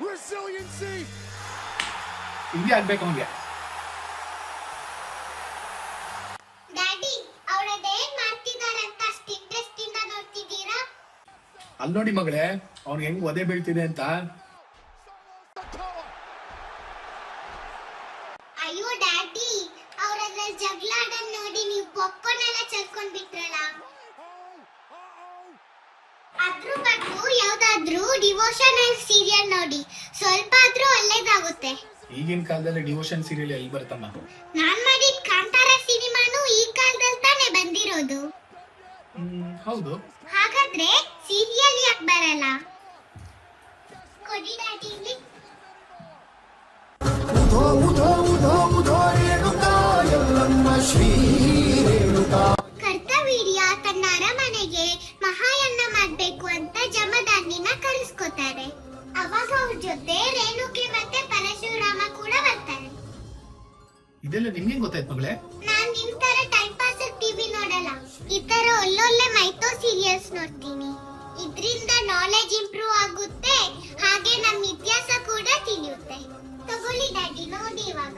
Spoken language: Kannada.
Resiliency. ಹಿಂಗೆ ಆಗ್ಬೇಕು ಅವ್ನಿಗೆ. ಅಲ್ಲಿ ನೋಡಿ ಮಗಳೇ ಅವ್ನಿಗೆ ಹೆಂಗ್ ಒದೆ ಬೀಳ್ತಿದೆ ಅಂತ. ಅಯ್ಯೋ ಡ್ಯಾಡಿ ಅವರೆಲ್ಲ ಜಗಳ ಆಡೋದ್ ನೋಡಿ ನೀವು ಪಾಪ್ಕಾರ್ನ್ ಎಲ್ಲ ಅದ್ರ ಬದಲು ಯಾವ್ದಾದ್ರೂ ಡಿವೋಷನಲ್ ಸೀರಿಯಲ್ ನೋಡಿ. ಸ್ವಲ್ಪ ಆದ್ರೂ ಒಳ್ಳೇದಾಗುತ್ತೆ. ಈಗಿನ ಕಾಲದಲ್ಲಿ ಡಿವೋಷನ್ ಸೀರಿಯಲ್ ಎಲ್ಲಿ ಬರ್ತಮ್ಮ ನಾನ್ ಮಾಡಿದ ಕಾಂತಾರ ಸಿನಿಮಾನು ಈ ಕಾಲದಲ್ಲಿ ತಾನೇ ಬಂದಿರೋದು. ಹ್ಮ್ ಹೌದು. ಹಾಗಾದ್ರೆ ಸೀರಿಯಲ್ ಯಾಕೆ ಬರಲ್ಲ? ಕೊಡಿ ಡ್ಯಾಡಿ ಇಲ್ಲಿ. ಉಧೋ ಉಧೋ ಉಧೋ ಉಧೋ ರೇಣುಕಾ ಎಲ್ಲಮ್ಮ ಶ್ರೀ. ಅವಾಗ ಅವ್ರ ಜೊತೆ ಮತ್ತೆ ಪರಶುರಾಮ ಕೂಡ ಬರ್ತಾರೆ. ಇದೆಲ್ಲ ನಿಮ್ಗೆ ಗೊತ್ತಾಯ್ತು ಮಗಳೆ? ನಾನ್ ನಿಮ್ ತರ ಟೈಮ್ ಪಾಸ್ ಟಿವಿ ನೋಡಲ್ಲ. ಈ ತರ ಒಳ್ಳೊಳ್ಳೆ ಮೈಥೋ ಸೀರಿಯಲ್ಸ್ ನೋಡ್ತೀನಿ. ಇದ್ರಿಂದ ನಾಲೆಜ್ ಇಂಪ್ರೂವ್ ಆಗುತ್ತೆ ಹಾಗೆ ನಮ್ಮ ಇತಿಹಾಸ ಕೂಡ ತಿಳಿಯುತ್ತೆ. ತಗೊಳ್ಳಿ ಡ್ಯಾಡಿ ನೋಡಿ ಇವಾಗ.